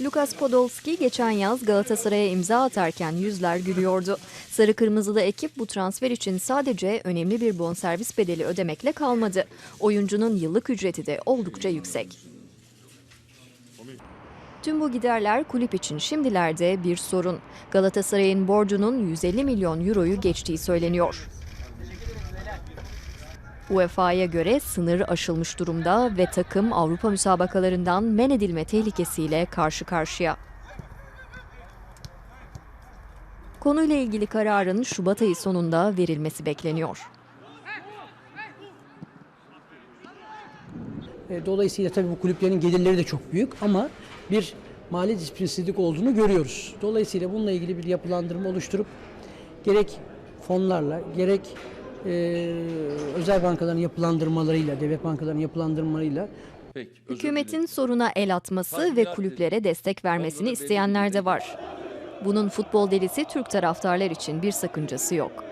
Lukas Podolski geçen yaz Galatasaray'a imza atarken yüzler gülüyordu. Sarı Kırmızılı ekip bu transfer için sadece önemli bir bonservis bedeli ödemekle kalmadı. Oyuncunun yıllık ücreti de oldukça yüksek. Tüm bu giderler kulüp için şimdilerde bir sorun. Galatasaray'ın borcunun 150 milyon euroyu geçtiği söyleniyor. UEFA'ya göre sınır aşılmış durumda ve takım Avrupa müsabakalarından men edilme tehlikesiyle karşı karşıya. Konuyla ilgili kararın Şubat ayı sonunda verilmesi bekleniyor. E, Dolayısıyla tabii bu kulüplerin gelirleri de çok büyük ama bir mali disiplinsizlik olduğunu görüyoruz. Dolayısıyla bununla ilgili bir yapılandırma oluşturup gerek fonlarla gerek e, özel bankaların yapılandırmalarıyla, devlet bankalarının yapılandırmalarıyla Peki, Hükümetin dilerim. soruna el atması ve kulüplere destek vermesini isteyenler de var. Bunun futbol delisi Türk taraftarlar için bir sakıncası yok.